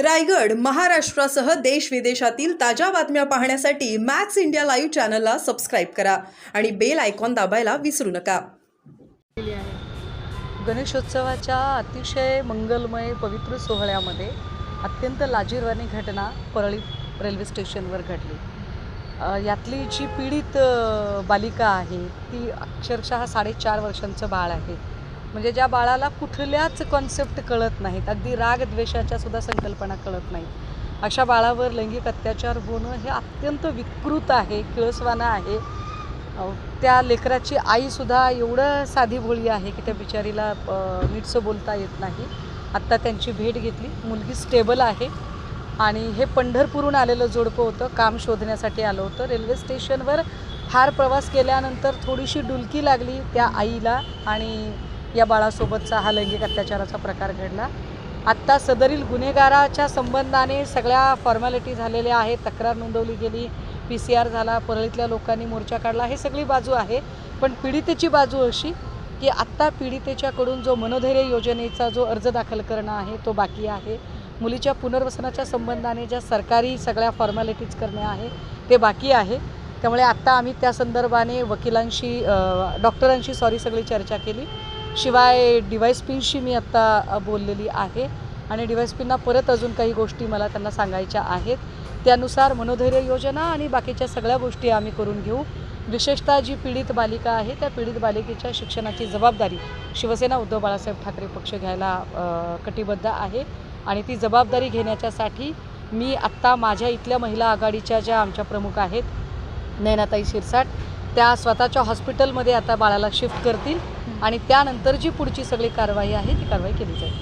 रायगड महाराष्ट्रासह देश विदेशातील ताज्या बातम्या पाहण्यासाठी मॅक्स इंडिया लाईव्ह चॅनलला सबस्क्राईब करा आणि बेल आयकॉन दाबायला विसरू नका. गणेशोत्सवाच्या अतिशय मंगलमय पवित्र सोहळ्यामध्ये अत्यंत लाजीरवाणी घटना परळी रेल्वे स्टेशनवर घडली. यातली जी पीडित बालिका आहे ती अक्षरशः साडेचार वर्षांचं बाळ आहे. म्हणजे ज्या बाळाला कुठल्याच कॉन्सेप्ट कळत नाहीत अगदी राग द्वेषाच्या सुद्धा संकल्पना कळत नाहीत. अशा बाळावर लैंगिक अत्याचार होणं हे अत्यंत विकृत आहे किळसवानं आहे. त्या लेकराची आईसुद्धा एवढं साधी भोळी आहे की त्या बिचारीला अ, नीटसं बोलता येत नाही. आत्ता त्यांची भेट घेतली. मुलगी स्टेबल आहे आणि हे पंढरपूरहून आलेलं जोडपं होतं काम शोधण्यासाठी आलं होतं. रेल्वे स्टेशनवर फार प्रवास केल्यानंतर थोडीशी डुलकी लागली त्या आईला आणि या बाळासोबतचा हा लैंगिक अत्याचाराचा प्रकार घडला. आत्ता सदरील गुन्हेगाराच्या संबंधाने सगळ्या फॉर्मॅलिटी झालेल्या आहेत. तक्रार नोंदवली गेली पी सी आर झाला परळीतल्या लोकांनी मोर्चा काढला हे सगळी बाजू आहे. पण पीडितेची बाजू अशी की आत्ता पीडितेच्याकडून जो मनोधैर्य योजनेचा जो अर्ज दाखल करणं आहे तो बाकी आहे. मुलीच्या पुनर्वसनाच्या संबंधाने ज्या सरकारी सगळ्या फॉर्मॅलिटीज करणे आहे ते बाकी आहे. त्यामुळे आत्ता आम्ही त्या संदर्भाने वकिलांशी डॉक्टरांशी सॉरी सगळी चर्चा केली. शिवाय डिवाईस पिनशी मी आत्ता बोललेली आहे. आणि डिवाईस पिनना परत अजून काही गोष्टी मला त्यांना सांगायच्या आहेत. त्यानुसार मनोधैर्य योजना आणि बाकीच्या सगळ्या गोष्टी आम्ही करून घेऊ. विशेषतः जी पीडित बालिका आहे त्या पीडित बालिकेच्या शिक्षणाची जबाबदारी शिवसेना उद्धव बाळासाहेब ठाकरे पक्ष घ्यायला कटिबद्ध आहे. आणि ती जबाबदारी घेण्याच्यासाठी मी आत्ता माझ्या इथल्या महिला आघाडीच्या ज्या आमच्या प्रमुख आहेत नयनाताई शिरसाट त्या स्वतःच्या हॉस्पिटलमध्ये आता बाळाला शिफ्ट करतील. आणि त्यानंतर जी पुढची सगळी कारवाई आहे ती कारवाई केली जाईल.